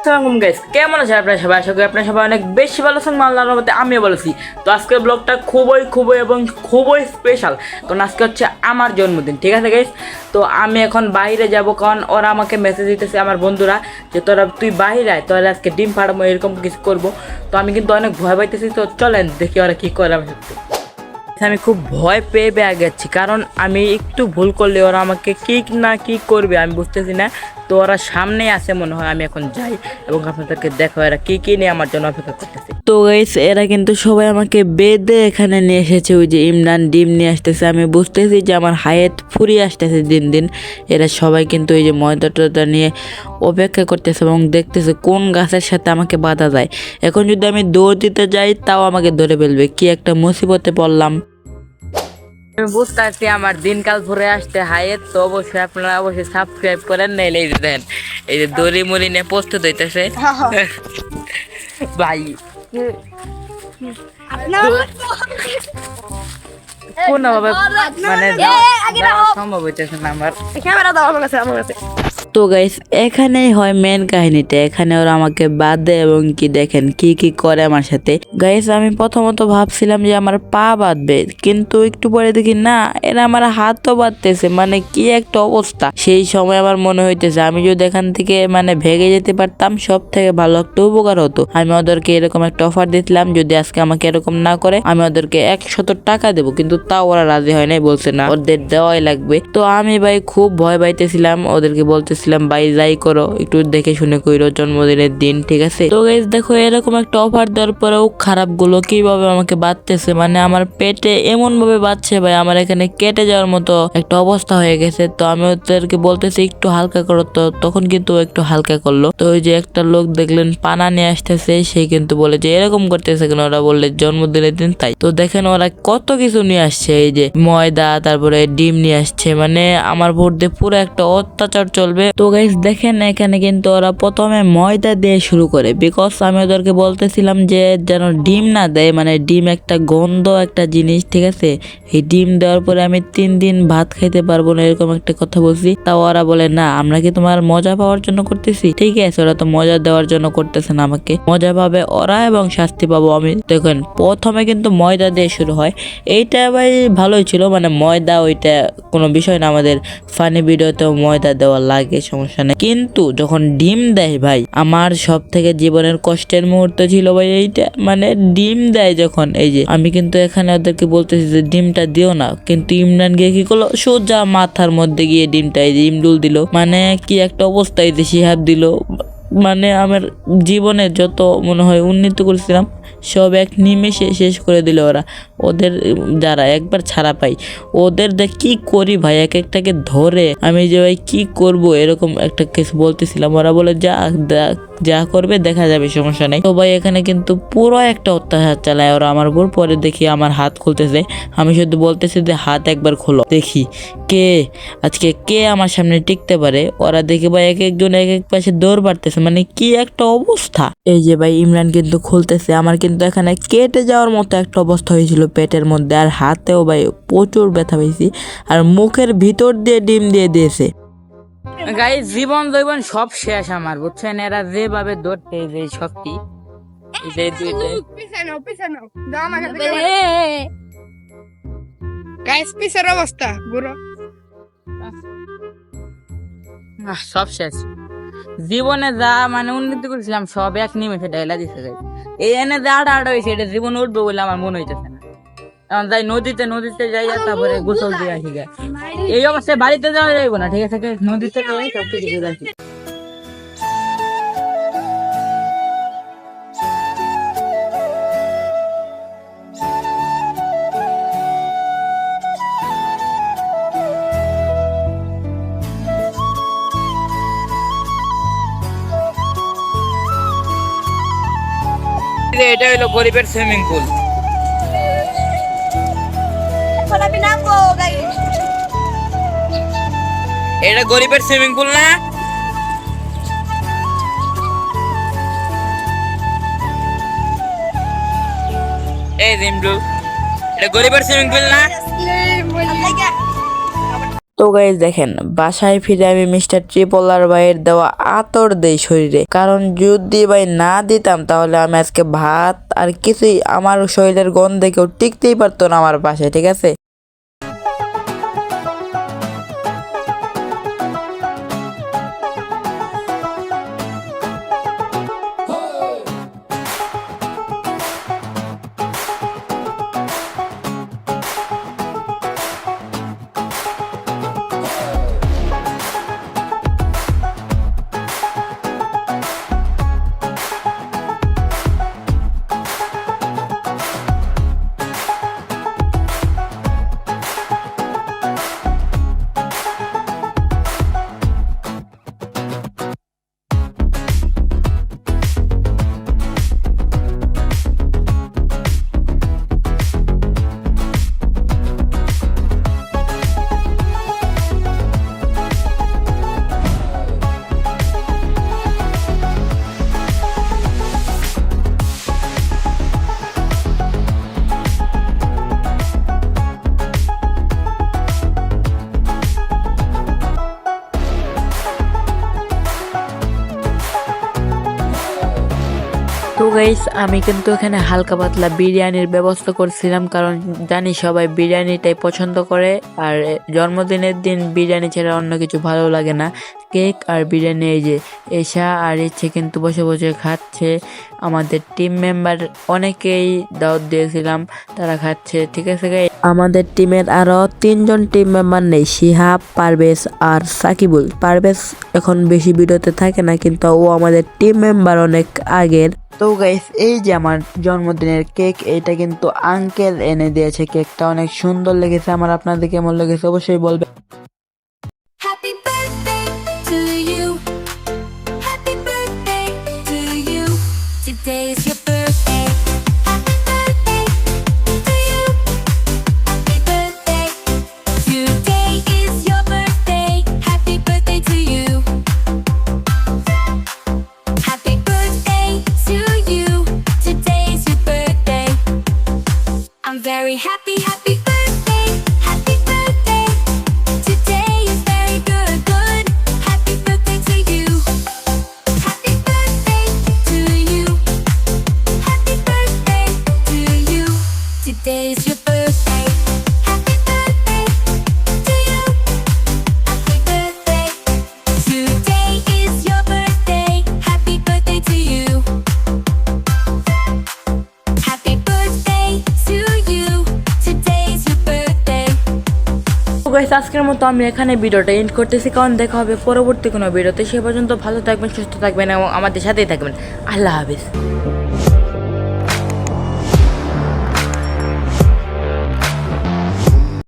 আসসালামু গাইস কেমন আছেন আপনারা সবাই? আশা করি আপনারা সবাই অনেক বেশি ভালো আছেন, আল্লাহর মধ্যে আমিও বলেছি তো আজকের ব্লগটা খুবই খুবই এবং খুবই স্পেশাল কারণ আজকে হচ্ছে আমার জন্মদিন, ঠিক আছে গাইস তো আমি এখন বাইরে যাব, কারণ ওরা আমাকে মেসেজ দিতেছে আমার বন্ধুরা যে, তোরা তুই বাইরে আয় তাহলে আজকে ডিম ফাটাবো এরকম কিছু করব। তো আমি কিন্তু অনেক ভয় পাইতেছি, তো চলেন দেখি ওরা কী করে আমার আমি খুব ভয় পেয়ে পেয়ে গেছি কারণ আমি একটু ভুল করলে ওরা আমাকে কি না কি করবে আমি বুঝতেছি না। তো ওরা সামনে আছে মনে হয়, আমি এখন যাই এবং আপনাদেরকে দেখো এরা কী কী নিয়ে আমার জন্য অপেক্ষা করতেছে। তো গাইস এরা কিন্তু সবাই আমাকে বেঁধে এখানে নিয়ে এসেছে, ওই যে ইমরান ডিম নিয়ে আসতেছে। আমি বুঝতেছি যে আমার হায়েত ফুরিয়ে আসতেছে দিন দিন। এরা সবাই কিন্তু এই যে ময়দা টয়দা নিয়ে অপেক্ষা করতেছে এবং দেখতেছে কোন গাছের সাথে আমাকে বাধা যায়। এখন যদি আমি দৌড় দিতে যাই, তাও আমাকে ধরে ফেলবে। কি একটা মুসিবতে পড়লাম। আমি বুঝতে পারছি আমার দিনকাল ঘুরে আসতে হায়ের তো অবশ্যই আপনারা অবশ্যই সাবস্ক্রাইব করেন নাইলে এই যে দেন এই যে দড়ি মুড়ি নিয়ে প্রস্তুত হইতেছে। ভাই কোনোভাবে মানে সম্ভব হইতেছে না আমার। ক্যামেরা দাও আমার কাছে আমার কাছে। তো গাইস এখানেই হয় মেন কাহিনীটা। এখানে ওরা আমাকে বাঁধে এবং কি দেখেন, কি কি করে আমার সাথে। গাইস আমি প্রথমত ভাবছিলাম যে আমার পা বাঁধবে, কিন্তু একটু পরে দেখি না, এরা আমার হাতও বাঁধতেছে মানে কি একটা অবস্থা। সেই সময় আমার মনে হইতেছে, আমি যদি এখান থেকে মানে ভেগে যেতে পারতাম সব থেকে ভালো একটা উপকার হতো। আমি ওদেরকে এরকম একটা অফার দিছিলাম, যদি আজকে আমাকে এরকম না করে, আমি ওদেরকে একশত টাকা দেবো, কিন্তু তাও ওরা রাজি হয় নাই, বলছে না। ওদের দেওয়াই লাগবে। তো আমি ভাই খুব ভয় পাইতেছিলাম, ওদেরকে বলতেছিলাম ভাই, যাই করো, একটু দেখে শুনে কইরো জন্মদিনের দিন, ঠিক আছে? তো গাইজ দেখো, এরকম একটা অফার দেওয়ার পরেও খারাপগুলো কীভাবে আমাকে বাঁধতেছে মানে আমার পেটে এমন ভাবে বাঁধছে ভাই, আমার এখানে কেটে যাওয়ার মতো একটা অবস্থা হয়ে গেছে। তো আমি ওদেরকে বলতেছি, একটু হালকা করো তো। তখন কিন্তু একটু হালকা করল। তো ওই যে একটা লোক দেখলেন, পানা নিয়ে আসতেছে, সে কিন্তু বলে যে, এরকম করতেছে কেন? ওরা বললে, জন্মদিনের দিন তাই। তো দেখেন, ওরা কত কিছু নিয়ে আসছে, এই যে ময়দা, তারপরে ডিম নিয়ে আসছে। মানে আমার ভোট দিয়ে পুরো একটা অত্যাচার চলবে। তো গাইস দেখেন এখানে কিন্তু ওরা প্রথমে ময়দা দিয়ে শুরু করে। বিকজ আমি ওদেরকে বলতেছিলাম যে, যেন ডিম না দেয় মানে ডিম একটা গন্ধ একটা জিনিস, ঠিক আছে? এই ডিম দেওয়ার পরে আমি তিন দিন ভাত খাইতে পারব না, এরকম একটা কথা বলছি। তাও ওরা বলে, না, আমরা কি তোমার মজা পাওয়ার জন্য করতেছি? ঠিক আছে, ওরা তো মজা দেওয়ার জন্য করতেছে না আমাকে। মজা পাবে ওরা এবং শাস্তি পাবো আমি। দেখেন, প্রথমে কিন্তু ময়দা দিয়ে শুরু হয়। এইটা ভাই ভালোই ছিল মানে ময়দা ওইটা কোনো বিষয় না, আমাদের ফানি ভিডিওতেও ময়দা দেওয়া লাগে। সমস্যা নেই। কিন্তু যখন ডিম দেয় ভাই, আমার সব থেকে জীবনের কষ্টের মুহূর্ত ছিল ভাই এইটা। মানে ডিম দেয় যখন, এই যে আমি কিন্তু এখানে ওদেরকে বলতেছি যে ডিমটা দিও না। কিন্তু ইমরান গিয়ে কি করল? সোজা মাথার মধ্যে গিয়ে ডিমটা এই যে ইমডুল দিল। মানে কি একটা অবস্থা এই যে শিহাব দিল। মানে আমার জীবনে যত মনে হয় উন্নীত করেছিলাম। সব এক নিমেষে শেষ করে দিল ওরা। ওদের, যারা একবার ছাড়া পাই, ওদের দেখ কি করি ভাই, এক একটাকে ধরে আমি যে ভাই কি করব এরকম একটা কিছু বলতেছিলাম। ওরা বলে যা যা করবে দেখা যাবে, সমস্যা নেই। তো ভাই এখানে কিন্তু পুরো একটা অত্যাচার চালায় ওরা। আমার উপর পরে দেখি আমার হাত খুলতেছে। আমি শুধু বলতেছি যে হাত একবার খোলো। দেখি কে? আজকে কে আমার সামনে টিকতে পারে? ওরা দেখে ভাই এক একজন এক এক পাশে দৌড় বাড়তেছে মানে কি একটা অবস্থা? এই যে ভাই ইমরান কিন্তু খুলতেছে। আমার কিন্তু এখানে কেটে যাওয়ার মতো একটা অবস্থা হয়েছিল পেটের মধ্যে। আর হাতেও ভাই প্রচুর ব্যথা পেয়েছি। আর মুখের ভিতর দিয়ে ডিম দিয়ে দিয়েছে। গাই জীবন জৈবন সব শেষ আমার বুঝছেন? এরা যেভাবে ধরতে যে শক্তি এই সব শেষ। জীবনে যা মানে উন্নতি করেছিলাম সব এক নিমেষে ডাইলা দিতে যাই এই এনে যা আড়া হয়েছে এটা জীবন উঠবে বলে আমার মনে হইতেছে না। এখন যাই নদীতে নদীতে যাই তারপরে গোসল দিয়ে আসি এই অবস্থায় বাড়িতে যাওয়া যাইব না, ঠিক আছে? নদীতে সব কিছু এটা হলো গরিবের সুইমিং পুল এটা গরিবের সুইমিং পুল না? এই রিমডু এটা গরিবের সুইমিং পুল না? তো গাইজ দেখেন, বাসায় ফিরে আমি মিস্টার ট্রিপলার ভাইয়ের দেওয়া আতর দেই শরীরে। কারণ যদি ভাই না দিতাম, তাহলে আমি আজকে ভাত আর কিছুই আমার শরীরের গন্ধে কেউ টিকতেই পারতো না আমার বাসায়, ঠিক আছে? গাইস আমি কিন্তু এখানে হালকা পাতলা বিরিয়ানির ব্যবস্থা করছিলাম, কারণ জানি সবাই বিরিয়ানিটাই পছন্দ করে, আর জন্মদিনের দিন বিরিয়ানি ছাড়া অন্য কিছু ভালো লাগে না। কেক আর বিরিয়ানি, এই যে এসা আর ইচ্ছে কিন্তু বসে বসে খাচ্ছে। আমাদের টিম মেম্বার অনেকেই দাওয়াত দিয়েছিলাম, তারা খাচ্ছে, ঠিক আছে গাই আমাদের টিমের আরও তিনজন টিম মেম্বার নেই, শিহাব, পারভেজ আর সাকিবুল। পারভেজ এখন বেশি ভিডিওতে থাকে না, কিন্তু ও আমাদের টিম মেম্বার অনেক আগের। তো গাইস এই যে আমার জন্মদিনের কেক এটা কিন্তু আঙ্কেল এনে দিয়েছে কেকটা অনেক সুন্দর লেগেছে, আমার আপনাদেরকে কেমন লেগেছে অবশ্যই বলবে গাইস আজকের মতো আমি এখানে ভিডিওটা এন্ড করতেছি। কারণ দেখা হবে পরবর্তী কোনো ভিডিওতে। সে পর্যন্ত ভালো থাকবেন, সুস্থ থাকবেন এবং আমাদের সাথেই থাকবেন। আল্লাহ হাফিজ।